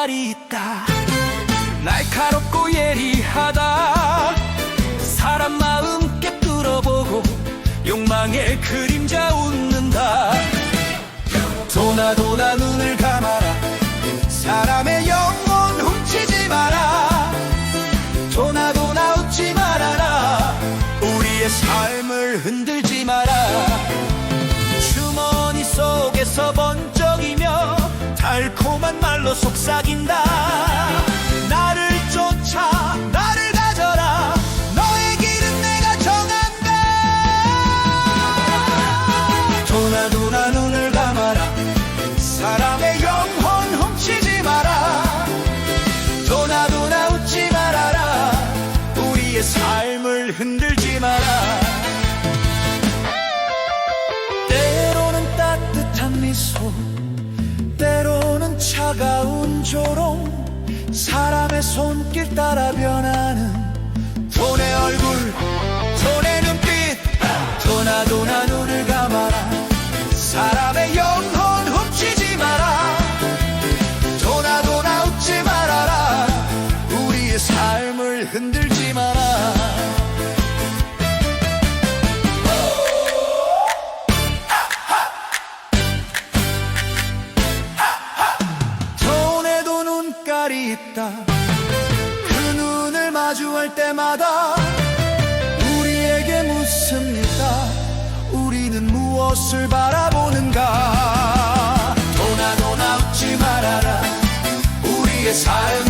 눈깔이 있다. 날카롭고 예리하다. 사람 마음 깨뚫어보고 욕망의 그림자 웃는다. 도나 도나 눈을 감아라. 사람의 영혼 훔치지 마라. 도나 도나 웃지 말아라. 우리의 삶을 흔들지 마라 달콤한 말로 속삭인다. 나를 쫓아 나를 가져라. 너의 길은 내가 정한다. 도나 도나 눈을 감아라. 사람의 영혼 훔치지 마라. 도나 도나 웃지 말아라. 우리의 삶을 흔들지 마라. 때로는 따뜻한 미소 차가운 조롱 사람의 손길 따라 변하는 돈의 얼굴 돈의 눈빛 도나 도나 눈을 감아라. 사람의 영혼 훔치지 마라. 도나 도나 웃지 말아라. 우리의 삶을 흔들 눈깔이 있다. 그 눈을 마주할 때마다 우리에게 묻습니다. 우리는 무엇을 바라보는가? 도나 도나 웃지 말아라. 우리의 삶을